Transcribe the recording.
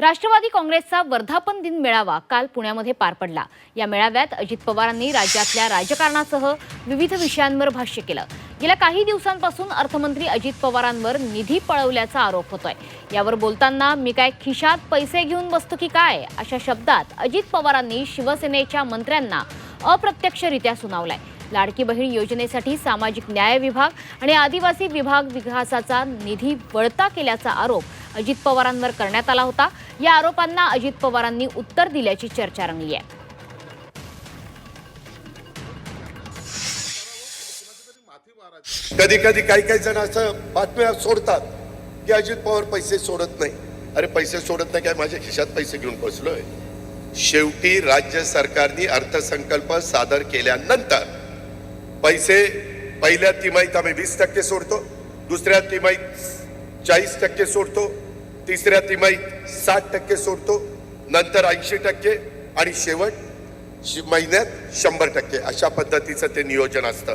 राष्ट्रवादी काँग्रेसचा वर्धापन दिन मेळावा काल पुण्यामध्ये पार पडला. या मेळाव्यात अजित पवारांनी राज्यातल्या राजकारणासह विविध विषयांवर भाष्य केलं. गेल्या काही दिवसांपासून अर्थमंत्री अजित पवारांवर निधी पळवल्याचा आरोप होतोय. यावर बोलताना मी काय खिशात पैसे घेऊन बसतो की काय? अशा शब्दात अजित पवारांनी शिवसेनेच्या मंत्र्यांना अप्रत्यक्षरित्या सुनावलाय. लाडकी बहीण योजनेसाठी सामाजिक न्याय विभाग आणि आदिवासी विभाग विकासाचा निधी वळता केल्याचा आरोप अजित पवारांवर करण्यात आला होता. या आरोपांना अजित पवारांनी उत्तर दिल्याची चर्चा रंगली आहे. कधी कधी काही काही जण असं बातम्या सोडतात की अजित पवार पैसे सोडत नाही. अरे पैसे सोडत नाही काय? माझ्या खिशात पैसे घेऊन बसलोय. शेवटी राज्य सरकारने अर्थसंकल्प सादर केल्यानंतर पैसे पहिल्या तिमाहीत आम्ही वीस टक्के सोडतो दुसऱ्या तिमाहीत चाळीस टक्के सोडतो तिसऱ्या तिमाहीत साठ टक्के सोडतो नंतर ऐंशी टक्के आणि शेवट महिन्यात शंभर टक्के. अशा पद्धतीचं ते नियोजन असतं.